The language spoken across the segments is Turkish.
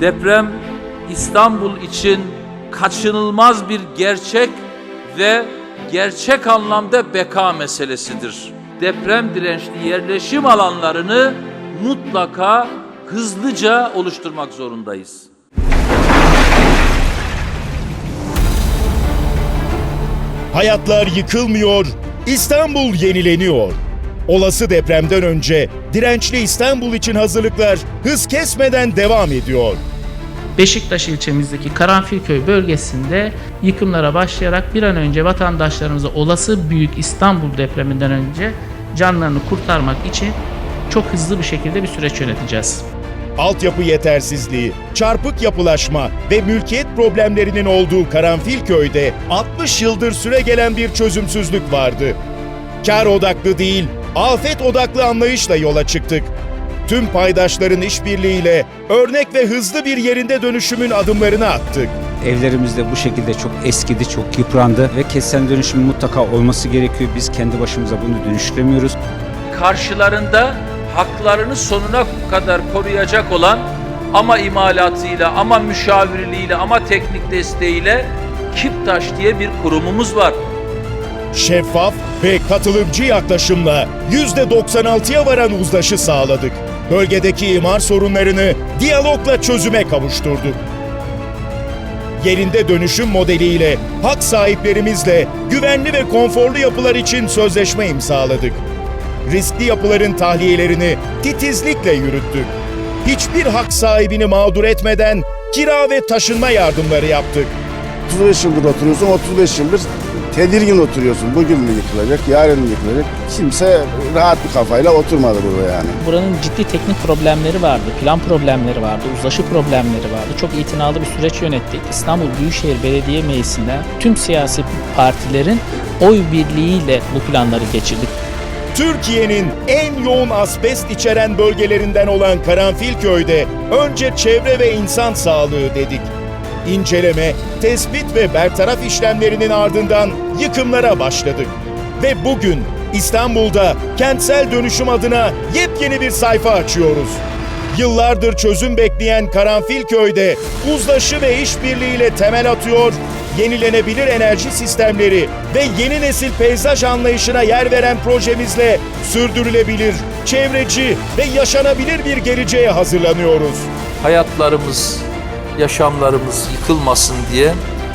Deprem İstanbul için kaçınılmaz bir gerçek ve gerçek anlamda beka meselesidir. Deprem dirençli yerleşim alanlarını mutlaka hızlıca oluşturmak zorundayız. Hayatlar yıkılmıyor, İstanbul yenileniyor. Olası depremden önce dirençli İstanbul için hazırlıklar hız kesmeden devam ediyor. Beşiktaş ilçemizdeki Karanfilköy bölgesinde yıkımlara başlayarak bir an önce vatandaşlarımıza olası büyük İstanbul depreminden önce canlarını kurtarmak için çok hızlı bir şekilde bir süreç yöneteceğiz. Altyapı yetersizliği, çarpık yapılaşma ve mülkiyet problemlerinin olduğu Karanfilköy'de 60 yıldır süre gelen bir çözümsüzlük vardı. Kar odaklı değil, afet odaklı anlayışla yola çıktık. Tüm paydaşların işbirliğiyle örnek ve hızlı bir yerinde dönüşümün adımlarını attık. Evlerimiz de bu şekilde çok eskidi, çok yıprandı ve kentsel dönüşümün mutlaka olması gerekiyor. Biz kendi başımıza bunu dönüştüremiyoruz. karşılarında haklarını sonuna kadar koruyacak olan ama imalatıyla, ama müşavirliğiyle, ama teknik desteğiyle Kiptaş diye bir kurumumuz var. Şeffaf ve katılımcı yaklaşımla %96'ya varan uzlaşı sağladık. Bölgedeki imar sorunlarını diyalogla çözüme kavuşturduk. Yerinde dönüşüm modeliyle hak sahiplerimizle güvenli ve konforlu yapılar için sözleşme imzaladık. Riskli yapıların tahliyelerini titizlikle yürüttük. Hiçbir hak sahibini mağdur etmeden kira ve taşınma yardımları yaptık. 35 yıldır oturuyorsun, 35 yıldır tedirgin oturuyorsun. Bugün mü yıkılacak, yarın mı yıkılacak? Kimse rahat bir kafayla oturmadı burada yani. Buranın ciddi teknik problemleri vardı, plan problemleri vardı, uzlaşı problemleri vardı. Çok itinalı bir süreç yönettik. İstanbul Büyükşehir Belediye Meclisi'nde tüm siyasi partilerin oy birliğiyle bu planları geçirdik. Türkiye'nin en yoğun asbest içeren bölgelerinden olan Karanfilköy'de önce çevre ve insan sağlığı dedik. İnceleme, tespit ve bertaraf işlemlerinin ardından yıkımlara başladık. Ve bugün İstanbul'da kentsel dönüşüm adına yepyeni bir sayfa açıyoruz. Yıllardır çözüm bekleyen Karanfilköy'de uzlaşı ve işbirliğiyle temel atıyor, yenilenebilir enerji sistemleri ve yeni nesil peyzaj anlayışına yer veren projemizle sürdürülebilir, çevreci ve yaşanabilir bir geleceğe hazırlanıyoruz. hayatlarımız, yaşamlarımız yıkılmasın diye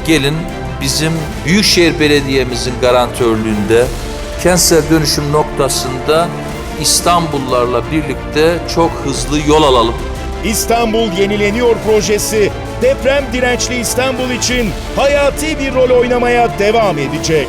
gelin bizim Büyükşehir Belediye'mizin garantörlüğünde kentsel dönüşüm noktasında İstanbullularla birlikte çok hızlı yol alalım. İstanbul Yenileniyor projesi deprem dirençli İstanbul için hayati bir rol oynamaya devam edecek.